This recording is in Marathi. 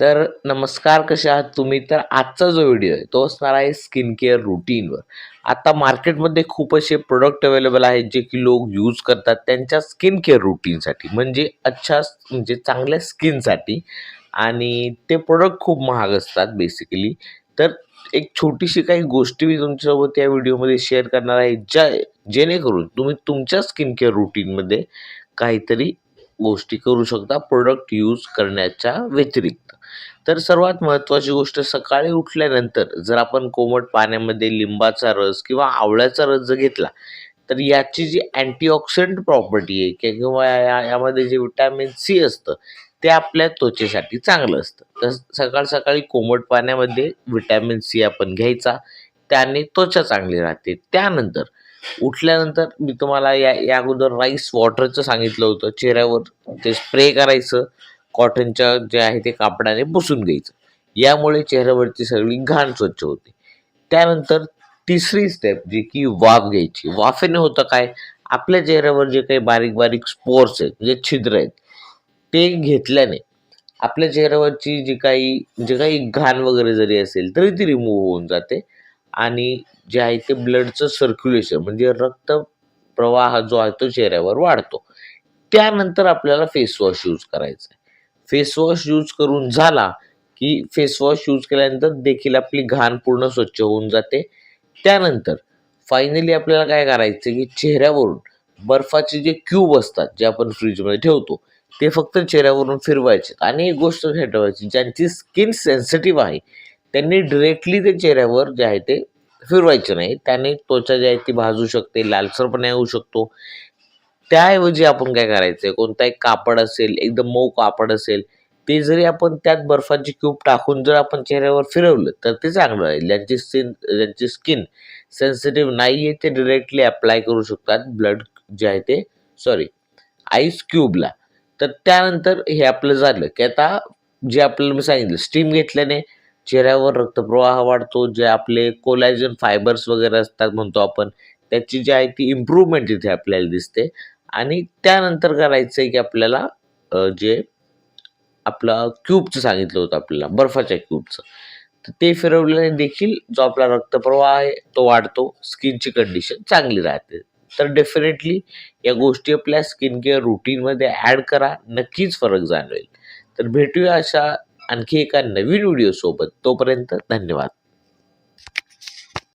तर नमस्कार कसे आहात तुम्ही? तर आजचा जो व्हिडिओ आहे तो असणार आहे स्किन केअर रुटीनवर आता मार्केटमध्ये खूप असे प्रोडक्ट अवेलेबल आहेत जे की लोक यूज करतात त्यांच्या स्किन केअर रुटीनसाठी म्हणजे अच्छा म्हणजे चांगल्या स्किनसाठी आणि ते प्रोडक्ट खूप महाग असतात बेसिकली तर एक छोटीशी काही गोष्टी मी तुमच्यासोबत या व्हिडिओमध्ये शेअर करणार आहे. ज्या जेणेकरून तुम्ही तुमच्या स्किन केअर रुटीनमध्ये काहीतरी गोष्टी करू शकता प्रोडक्ट यूज करण्याच्या व्यतिरिक्त. तर सर्वात महत्त्वाची गोष्ट सकाळी उठल्यानंतर जर आपण कोमट पाण्यामध्ये लिंबाचा रस किंवा आवळ्याचा रस जर घेतला तर याची जी अँटीऑक्सिडंट प्रॉपर्टी आहे किंवा या यामध्ये जे विटॅमिन सी असतं ते आपल्या त्वचेसाठी चांगलं असतं. तर सकाळ सकाळी कोमट पाण्यामध्ये विटॅमिन सी आपण घ्यायचा त्याने त्वचा चांगली राहते. त्यानंतर उठल्यानंतर मी तुम्हाला या या अगोदर राईस वॉटरचं सांगितलं होतं. चेहऱ्यावर ते स्प्रे करायचं कॉटनच्या जे आहे ते कापडाने पुसून घ्यायचं. यामुळे चेहऱ्यावरची सगळी घाण स्वच्छ होते. त्यानंतर तिसरी स्टेप जी की वाफ घ्यायची. वाफेने होतं काय? आपल्या चेहऱ्यावर जे काही बारीक बारीक स्पोर्स आहेत म्हणजे छिद्र आहेत ते घेतल्याने आपल्या चेहऱ्यावरची जी काही जे काही घाण वगैरे जरी असेल तरी ती रिमूव्ह होऊन जाते. आणि जे आहे ते ब्लडचं सर्क्युलेशन म्हणजे रक्त प्रवाह जो आहे तो चेहऱ्यावर वाढतो. त्यानंतर आपल्याला फेस वॉश यूज करायचा आहे फेस वॉश यूज करून झाला की फेस वॉश यूज केल्यानंतर देखील आपली घाण पूर्ण स्वच्छ होऊन जाते. त्यानंतर फायनली आपल्याला काय करायचं की चेहऱ्यावरून बर्फाचे जे क्यूब असतात जे आपण फ्रीजमध्ये ठेवतो ते फक्त चेहऱ्यावरून फिरवायचे. आणि एक गोष्ट लक्षात ठेवायची ज्यांची स्किन सेन्सिटिव्ह आहे त्यांनी डिरेक्टली ते चेहऱ्यावर जे आहे ते फिरवायचे नाही. त्याने त्वचा जी आहे ती भाजू शकते लालसरपणा येऊ शकतो. त्याऐवजी आपण काय करायचं आहे कोणता एक कापड असेल एकदम मऊ कापड असेल ते जरी आपण त्यात बर्फाची क्यूब टाकून जर आपण चेहऱ्यावर फिरवलं तर ते चांगलं राहील ज्यांची स्किन ज्यांची स्किन सेन्सिटिव्ह नाही आहे ते डिरेक्टली अप्लाय करू शकतात. ब्लड जे आहे ते सॉरी आईस क्यूबला तर त्यानंतर हे आपलं झालं की आता जे आपल्याला मी सांगितलं स्टीम घेतल्याने चेहऱ्यावर रक्तप्रवाह वाढतो जे आपले कोलॅजन फायबर्स वगैरे असतात म्हणतो आपण त्याची जी आहे ती इम्प्रूव्हमेंट इथे आपल्याला दिसते. आणि त्यानंतर करायचं आहे की आपल्याला जे आपलं क्यूबचं सांगितलं होतं आपल्याला बर्फाच्या क्यूबचं तर ते फिरवल्याने देखील जो आपला रक्तप्रवाह आहे तो वाढतो स्किनची कंडिशन चांगली राहते. तर डेफिनेटली या गोष्टी आपल्या स्किन केअर रुटीनमध्ये ॲड करा नक्कीच फरक जाणवेल. तर भेटूया अशा आणखी एका नवीन व्हिडिओसोबत तोपर्यंत धन्यवाद.